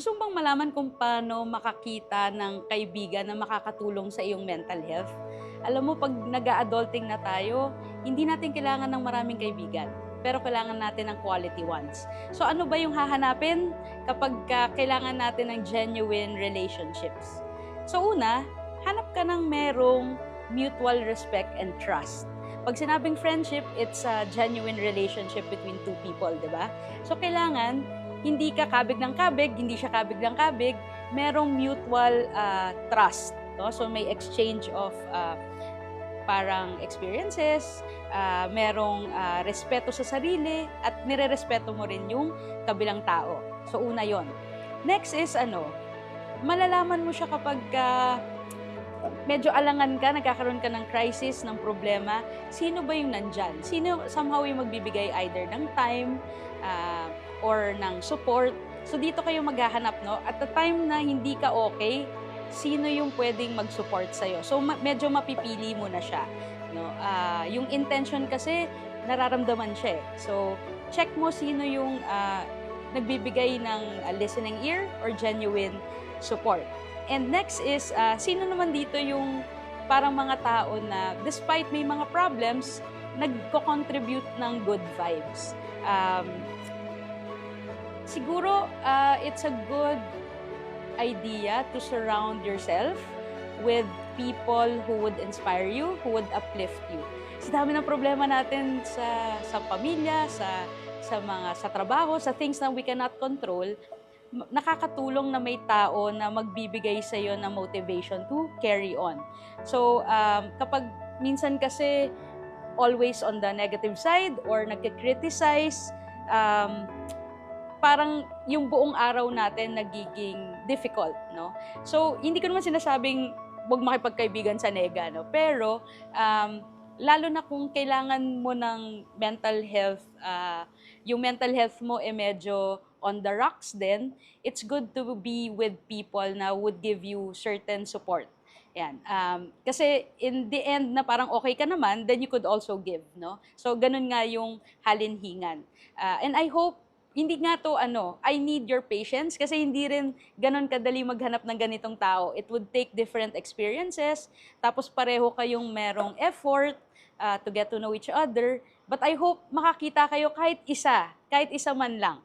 Gusto bang malaman kung paano makakita ng kaibigan na makakatulong sa iyong mental health? Alam mo, pag nag-adulting na tayo, hindi natin kailangan ng maraming kaibigan. Pero kailangan natin ng quality ones. So ano ba yung hahanapin kapag ka kailangan natin ng genuine relationships? So una, hanap ka ng merong mutual respect and trust. Pag sinabing friendship, it's a genuine relationship between two people, di ba? So kailangan, hindi ka kabig ng kabig, hindi siya kabig ng kabig, merong mutual ah, trust. No? So may exchange of ah, parang experiences, ah, merong ah, respeto sa sarili, at nire-respeto mo rin yung kabilang tao. So una yon. Next is ano, malalaman mo siya kapag ah, medyo alangan ka, nagkakaroon ka ng crisis, ng problema, sino ba yung nandyan? Sino somehow yung magbibigay either ng time ah, or ng support. So dito kayo maghahanap, no? At the time na hindi ka okay, sino yung pwedeng mag-support sa'yo? So ma- medyo mapipili mo na siya, no? Ah, yung intention kasi, nararamdaman siya eh. So check mo sino yung ah, nagbibigay ng ah, listening ear or genuine support. And next is, ah, sino naman dito yung parang mga tao na despite may mga problems, nagko-contribute ng good vibes. Um, siguro, ah, it's a good idea to surround yourself with people who would inspire you, who would uplift you. Sa dami ng problema natin sa sa pamilya, sa sa mga sa trabaho, sa things na we cannot control, nakakatulong na may tao na magbibigay sa iyo ng motivation to carry on. So, um, kapag minsan kasi always on the negative side or nagkikriticize, um, parang yung buong araw natin nagiging difficult, no? So, hindi ko naman sinasabing huwag makipagkaibigan sa nega, no? Pero, um, lalo na kung kailangan mo ng mental health, ah, yung mental health mo eh medyo on the rocks din, it's good to be with people na would give you certain support. Yan. Um, kasi in the end na parang okay ka naman, then you could also give, no? So, ganun nga yung halinhingan. Ah, and I hope hindi nga to ano, I need your patience kasi hindi rin ganun kadali maghanap ng ganitong tao. It would take different experiences, tapos pareho kayong merong effort uh, to get to know each other. But I hope makakita kayo kahit isa, kahit isa man lang.